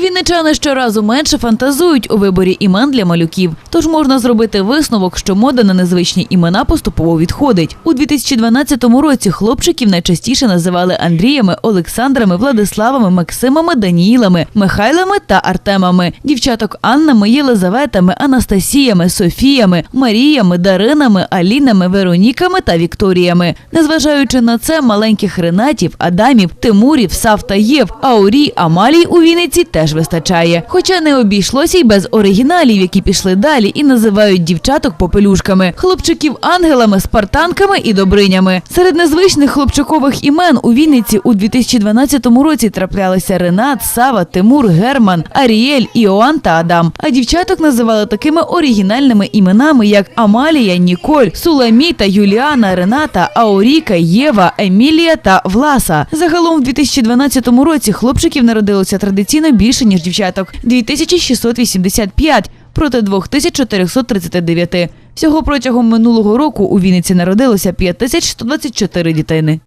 Вінничани щоразу менше фантазують у виборі імен для малюків. Тож можна зробити висновок, що мода на незвичні імена поступово відходить. У 2012 році хлопчиків найчастіше називали Андріями, Олександрами, Владиславами, Максимами, Даніїлами, Михайлами та Артемами. Дівчаток Аннами, Єлизаветами, Анастасіями, Софіями, Маріями, Даринами, Алінами, Вероніками та Вікторіями. Незважаючи на це, маленьких Ренатів, Адамів, Тимурів, Сав та Єв, Аурі, Амалій у Вінниці теж вистачає. Хоча не обійшлося й без оригіналів, які пішли далі і називають дівчаток попелюшками, хлопчиків ангелами, спартанками і добринями. Серед незвичних хлопчакових імен у Вінниці у 2012 році траплялися Ренат, Сава, Тимур, Герман, Аріель, Іоанн та Адам. А дівчаток називали такими оригінальними іменами, як Амалія, Ніколь, Суламі та Юліана, Рената, Ауріка, Єва, Емілія та Власа. Загалом в 2012 році хлопчиків народилося традиційно більше ніж дівчаток 2685 проти 2439. Всього протягом минулого року у Вінниці народилося 5124 дітини.